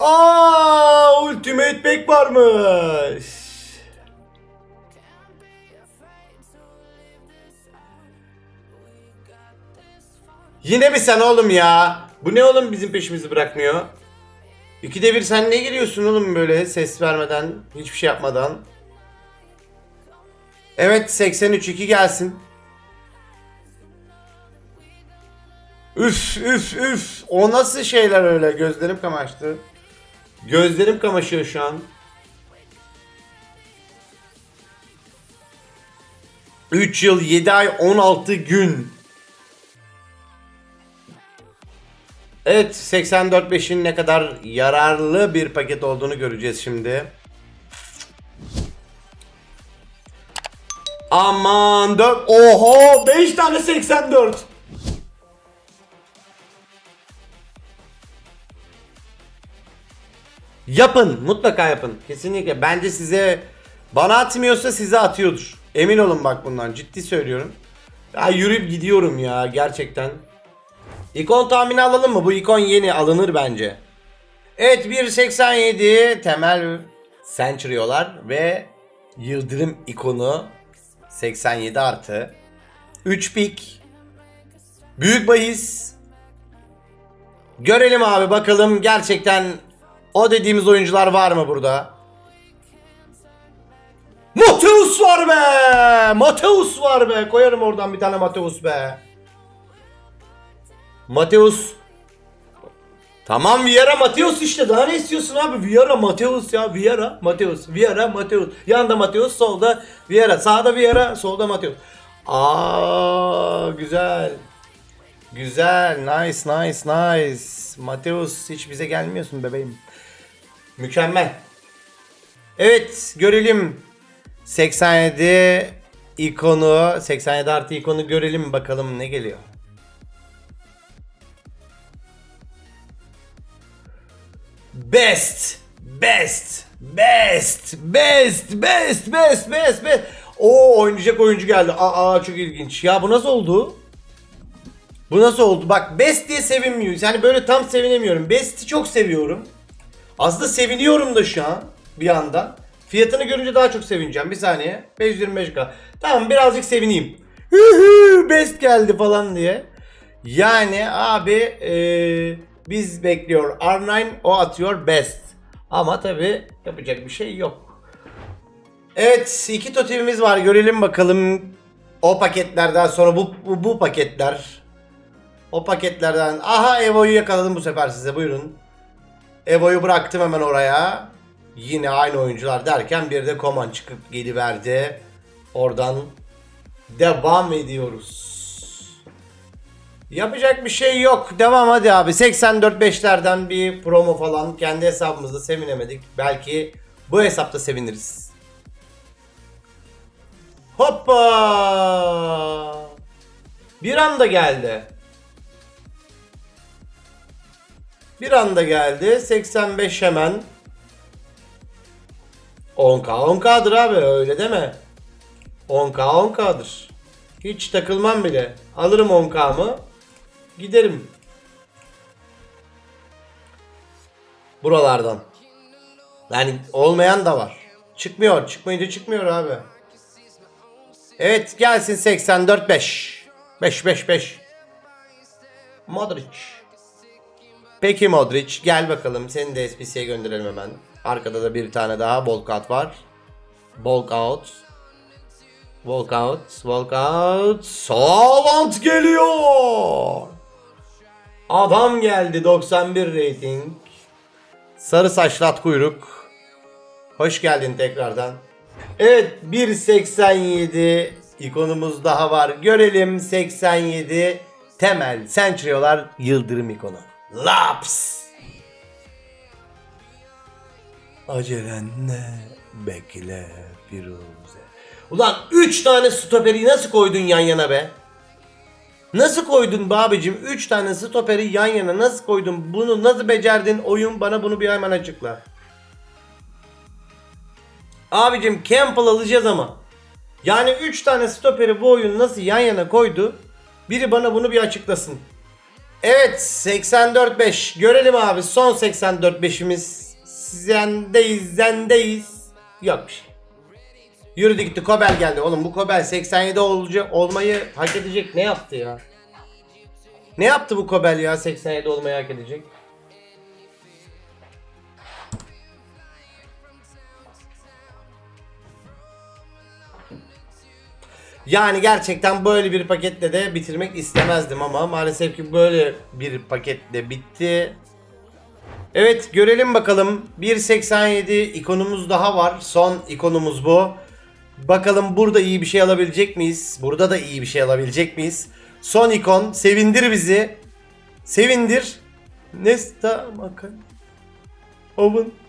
Aa, Ultimate Pack varmış. Yine mi sen oğlum ya? Bu ne oğlum bizim peşimizi bırakmıyor? İkide bir sen ne giriyorsun oğlum böyle ses vermeden, hiçbir şey yapmadan? Evet 83-2 gelsin. Üf üf üf. O nasıl şeyler öyle? Gözlerim kamaştı. Gözlerim kamaşıyor şu an. 3 yıl 7 ay 16 gün. Evet 84.5'in ne kadar yararlı bir paket olduğunu göreceğiz şimdi. Aman 4 Oho 5 tane 84. Yapın. Mutlaka yapın. Kesinlikle. Bence size bana atmıyorsa size atıyordur. Emin olun bak bundan. Ciddi söylüyorum. Ya yürüyüp gidiyorum ya gerçekten. İkon tahmini alalım mı? Bu ikon yeni alınır bence. Evet 1.87 temel Centurio'lar ve Yıldırım ikonu 87 artı 3 pik Büyük bahis Görelim abi bakalım gerçekten o dediğimiz oyuncular var mı burada? Mateus var be! Mateus var be! Koyarım oradan bir tane Mateus be. Mateus. Tamam Vieira Mateus işte daha ne istiyorsun abi? Vieira Mateus ya Vieira Mateus Vieira Mateus. Yanında Mateus solda Vieira sağda Vieira solda Mateus. Aa güzel. Güzel. Nice nice nice. Mateus hiç bize gelmiyorsun bebeğim. Mükemmel. Evet görelim. 87 ikonu 87 artı ikonu görelim bakalım ne geliyor. Best, best, best, best, best, best, best, best. O oynayacak oyuncu geldi. Aa çok ilginç. Ya bu nasıl oldu? Bu nasıl oldu? Bak best diye sevinmiyoruz. Yani böyle tam sevinemiyorum. Best'i çok seviyorum. Aslında seviniyorum da şu an bir yandan. Fiyatını görünce daha çok sevineceğim. Bir saniye. 525k. Tamam birazcık sevineyim. Best geldi falan diye. Yani abi eee, biz bekliyor R9 o atıyor Best. Ama tabi yapacak bir şey yok. Evet iki totemimiz var görelim bakalım o paketlerden sonra bu, bu, bu paketler. O paketlerden aha Evo'yu yakaladım bu sefer size buyurun. Evo'yu bıraktım hemen oraya. Yine aynı oyuncular derken bir de Koman çıkıp geliverdi. Oradan devam ediyoruz. Yapacak bir şey yok. Devam hadi abi. 84-5'lerden bir promo falan. Kendi hesabımızda sevinemedik. Belki bu hesapta seviniriz. Hoppa! Bir anda geldi. Bir anda geldi. 85 hemen. 10k 10k'dır abi öyle deme. 10k 10k'dır. Hiç takılmam bile. Alırım 10k'mı. Giderim. Buralardan. Yani olmayan da var. Çıkmıyor. Çıkmayınca çıkmıyor abi. Evet gelsin 84 5. 5 5 5. Modric. Peki Modric gel bakalım seni de SPC'ye gönderelim hemen. Arkada da bir tane daha Volkout var. Volkout. Walkout, walkout. Savant geliyor. Adam geldi 91 rating. Sarı saçlı at kuyruk. Hoş geldin tekrardan. Evet 1.87 ikonumuz daha var. Görelim 87 temel Centurio'lar yıldırım ikonu. Laps. Acelenle bekle Firuze. Ulan 3 tane stoperi nasıl koydun yan yana be? Nasıl koydun be abicim? 3 tane stoperi yan yana nasıl koydun? Bunu nasıl becerdin? Oyun bana bunu bir hemen açıkla. Abicim Campbell alacağız ama. Yani 3 tane stoperi bu oyun nasıl yan yana koydu? Biri bana bunu bir açıklasın. Evet 84-5. Görelim abi son 84-5'imiz. Sendeyiz zendeyiz. Yok bir şey. Yürüdü gitti Kobel geldi. Oğlum bu Kobel 87 olacak, olmayı hak edecek ne yaptı ya? Ne yaptı bu Kobel ya 87 olmayı hak edecek? Yani gerçekten böyle bir paketle de bitirmek istemezdim ama maalesef ki böyle bir paketle bitti. Evet görelim bakalım. 1.87 ikonumuz daha var. Son ikonumuz bu. Bakalım burada iyi bir şey alabilecek miyiz? Burada da iyi bir şey alabilecek miyiz? Son ikon. Sevindir bizi. Sevindir. Nesta Makan. Oven.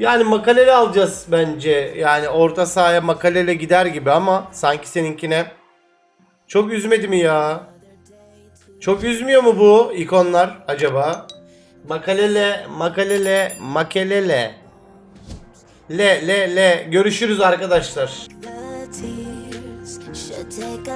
Yani makaleli alacağız bence. Yani orta sahaya makalele gider gibi ama sanki seninkine çok üzmedi mi ya? Çok üzmüyor mu bu ikonlar acaba? Makalele, makalele, makelele. Le, le, le. Görüşürüz arkadaşlar. take